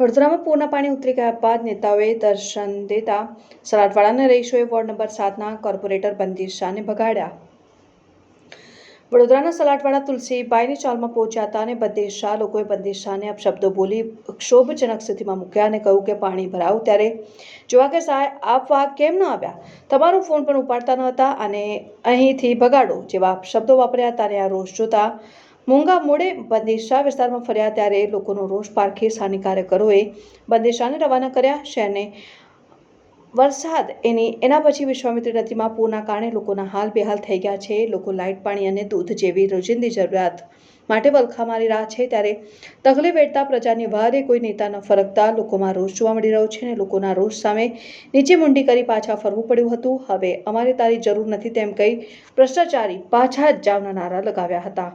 વડોદરામાં પૂરના પાણી ઉતરી ગયા બાદ નેતાઓએ દર્શન દેતા સરાટવાડાના રહીશોએ વોર્ડ નંબર સાતના કોર્પોરેટર બંદી શાહને ભગાડ્યા. વડોદરાના સલાટવાડા તુલસીબાઈની ચાલમાં પહોંચ્યા હતા અને બંદી શાહ લોકોએ બંદી શાહને અપશબ્દો બોલી ક્ષોભજનક સ્થિતિમાં મૂક્યા અને કહ્યું કે પાણી ભરાવું ત્યારે જોવા કે સહાય આપવા કેમ ન આવ્યા? તમારો ફોન પણ ઉપાડતા ન હતા અને અહીંથી ભગાડો જેવા શબ્દો વાપર્યા હતા આ રોષ જોતા મૂંગા મોડે બંદેશા વિસ્તારમાં ફર્યા ત્યારે લોકોનો રોષ પારખી સ્થાનિક કાર્યકરોએ બંદીશાહને રવાના કર્યા. શહેરને વરસાદ એની, એના પછી વિશ્વામિત્રી નદીમાં પૂરના કારણે લોકોના હાલ બેહાલ થઈ ગયા છે. લોકો લાઇટ, પાણી અને દૂધ જેવી રોજિંદી જરૂરિયાત માટે વલખા મારી રહ્યા છે. ત્યારે તકલીફ વેઠતા પ્રજાની વારે કોઈ નેતા ન ફરકતા લોકોમાં રોષ જોવા મળી રહ્યો છે અને લોકોના રોષ સામે નીચે મુંડી કરી પાછા ફરવું પડ્યું હતું. હવે અમારે તારી જરૂર નથી તેમ કહી ભ્રષ્ટાચારી પાછા જ જાવના નારા લગાવ્યા હતા.